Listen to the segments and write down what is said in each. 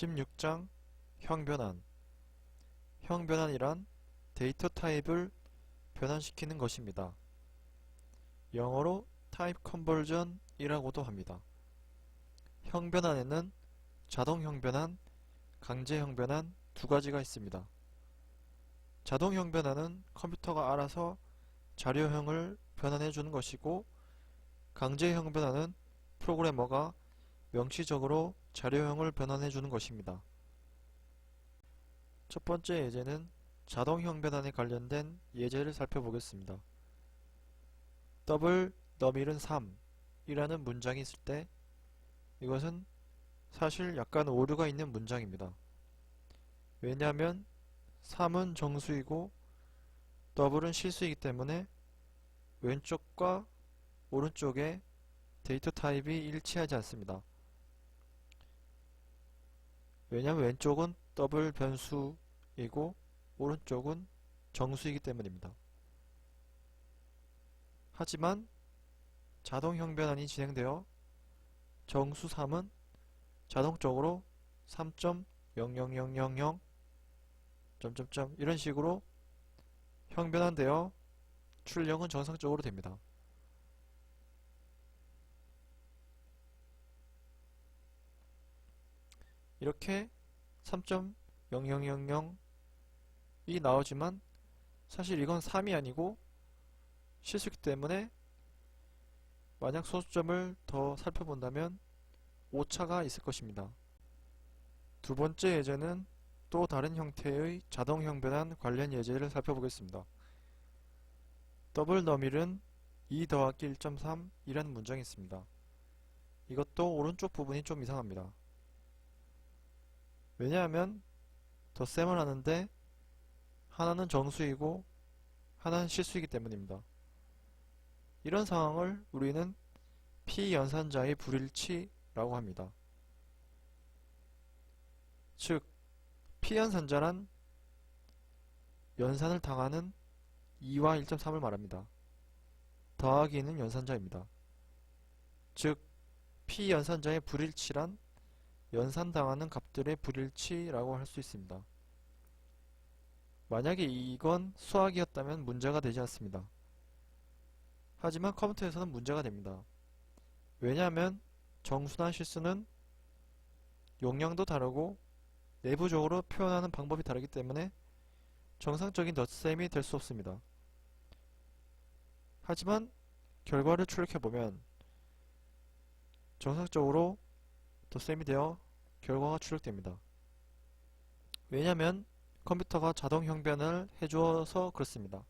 16장 형변환 형변환이란 데이터 타입을 변환시키는 것입니다. 영어로 타입 컨버전 이라고도 합니다. 형변환에는 자동 형변환, 강제 형변환 두 가지가 있습니다. 자동 형변환은 컴퓨터가 알아서 자료형을 변환해 주는 것이고 강제 형변환은 프로그래머가 명시적으로 자료형을 변환해 주는 것입니다. 첫 번째 예제는 자동형 변환에 관련된 예제를 살펴보겠습니다. 더블 너밀은 3 이라는 문장이 있을 때 이것은 사실 약간 오류가 있는 문장입니다. 왜냐하면 3은 정수이고 더블은 실수이기 때문에 왼쪽과 오른쪽에 데이터 타입이 일치하지 않습니다. 왜냐하면 왼쪽은 더블 변수이고 오른쪽은 정수이기 때문입니다. 하지만 자동 형변환이 진행되어 정수 3은 자동적으로 3.00000 점점점 이런 식으로 형변환되어 출력은 정상적으로 됩니다. 이렇게 3.0000이 나오지만 사실 이건 3이 아니고 실수기 때문에 만약 소수점을 더 살펴본다면 오차가 있을 것입니다. 두 번째 예제는 또 다른 형태의 자동 형변환 관련 예제를 살펴보겠습니다. 더블 너밀은 2 더하기 1.3 이라는 문장이 있습니다. 이것도 오른쪽 부분이 좀 이상합니다. 왜냐하면 덧셈을 하는데 하나는 정수이고 하나는 실수이기 때문입니다. 이런 상황을 우리는 피연산자의 불일치라고 합니다. 즉, 피연산자란 연산을 당하는 2와 1.3을 말합니다. 더하기는 연산자입니다. 즉, 피연산자의 불일치란 연산당하는 값들의 불일치라고 할 수 있습니다. 만약에 이건 수학이었다면 문제가 되지 않습니다. 하지만 컴퓨터에서는 문제가 됩니다. 왜냐하면 정수나 실수는 용량도 다르고 내부적으로 표현하는 방법이 다르기 때문에 정상적인 덧셈이 될 수 없습니다. 하지만 결과를 출력해보면 정상적으로 덧셈이 되어 결과가 출력됩니다. 왜냐하면 컴퓨터가 자동 형변을 해주어서 그렇습니다.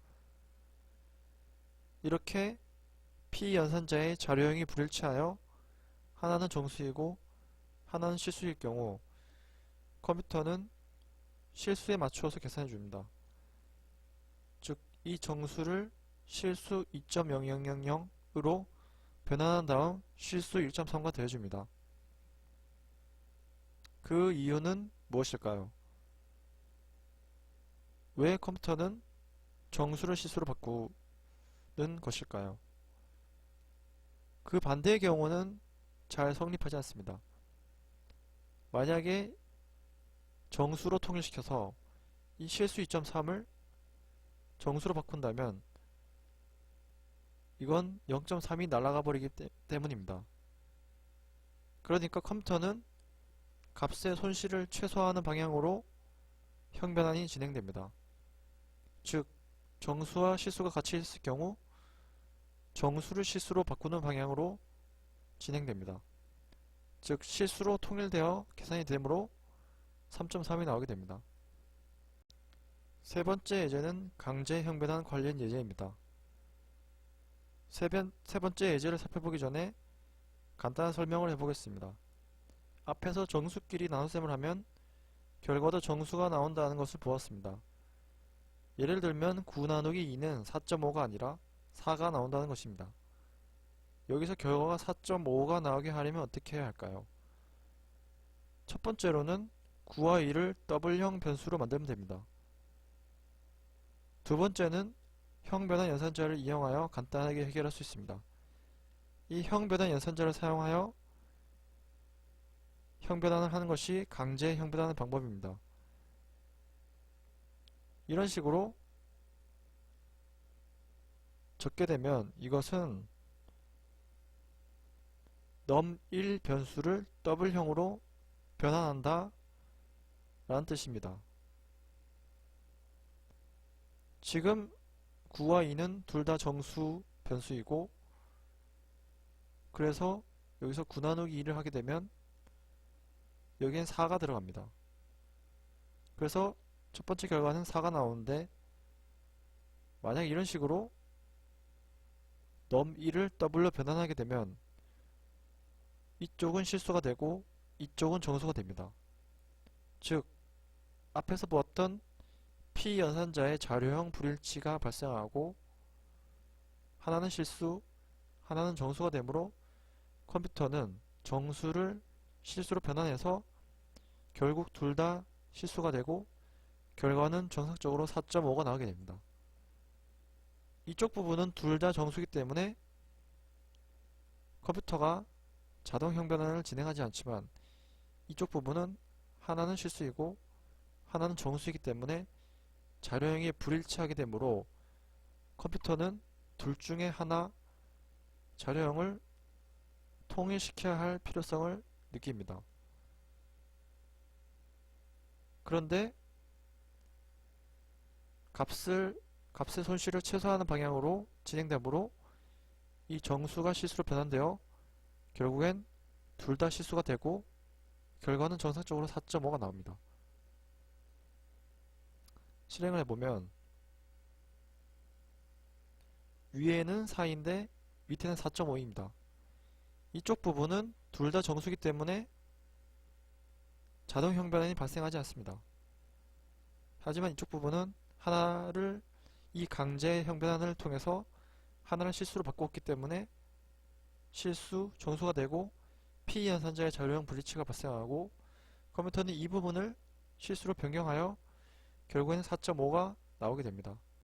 이렇게 피연산자의 자료형이 불일치하여 하나는 정수이고 하나는 실수일 경우 컴퓨터는 실수에 맞추어서 계산해 줍니다. 즉, 이 정수를 실수 2.0000으로 변환한 다음 실수 1.3과 더해줍니다. 그 이유는 무엇일까요? 왜 컴퓨터는 정수를 실수로 바꾸는 것일까요? 그 반대의 경우는 잘 성립하지 않습니다. 만약에 정수로 통일시켜서 이 실수 2.3을 정수로 바꾼다면 이건 0.3이 날아가 버리기 때문입니다. 그러니까 컴퓨터는 값의 손실을 최소화하는 방향으로 형변환이 진행됩니다. 즉, 정수와 실수가 같이 있을 경우 정수를 실수로 바꾸는 방향으로 진행됩니다. 즉, 실수로 통일되어 계산이 되므로 3.3이 나오게 됩니다. 세 번째 예제는 강제 형변환 관련 예제입니다. 세, 번, 세 번째 예제를 살펴보기 전에 간단한 설명을 해보겠습니다. 앞에서 정수끼리 나눗셈을 하면 결과도 정수가 나온다는 것을 보았습니다. 예를 들면 9 나누기 2는 4.5가 아니라 4가 나온다는 것입니다. 여기서 결과가 4.5가 나오게 하려면 어떻게 해야 할까요? 첫 번째로는 9와 2를 더블형 변수로 만들면 됩니다. 두 번째는 형변환 연산자를 이용하여 간단하게 해결할 수 있습니다. 이 형변환 연산자를 사용하여 형변환을 하는 것이 강제 형변환의 방법입니다. 이런 식으로 적게 되면 이것은 num1 변수를 더블형으로 변환한다 라는 뜻입니다. 지금 9와 2는 둘 다 정수 변수이고 그래서 여기서 9 나누기 2를 하게 되면 여기엔 4가 들어갑니다. 그래서 첫 번째 결과는 4가 나오는데 만약 이런 식으로 num1을 더블로 변환하게 되면 이쪽은 실수가 되고 이쪽은 정수가 됩니다. 즉 앞에서 보았던 P 연산자의 자료형 불일치가 발생하고 하나는 실수, 하나는 정수가 되므로 컴퓨터는 정수를 실수로 변환해서 결국 둘 다 실수가 되고 결과는 정상적으로 4.5가 나오게 됩니다. 이쪽 부분은 둘 다 정수이기 때문에 컴퓨터가 자동 형변환을 진행하지 않지만 이쪽 부분은 하나는 실수이고 하나는 정수이기 때문에 자료형이 불일치하게 되므로 컴퓨터는 둘 중에 하나 자료형을 통일시켜야 할 필요성을 느낍니다. 그런데 값을 값의 손실을 최소화하는 방향으로 진행되므로 이 정수가 실수로 변환되어 결국엔 둘 다 실수가 되고 결과는 정상적으로 4.5가 나옵니다. 실행을 해보면 위에는 4인데 밑에는 4.5입니다. 이쪽 부분은 둘 다 정수기 때문에 자동 형변환이 발생하지 않습니다. 하지만 이쪽 부분은 하나를 이 강제 형변환을 통해서 하나를 실수로 바꾸었기 때문에 실수, 정수가 되고 P 연산자의 자료형 불일치가 발생하고 컴퓨터는 이 부분을 실수로 변경하여 결국에는 4.5가 나오게 됩니다.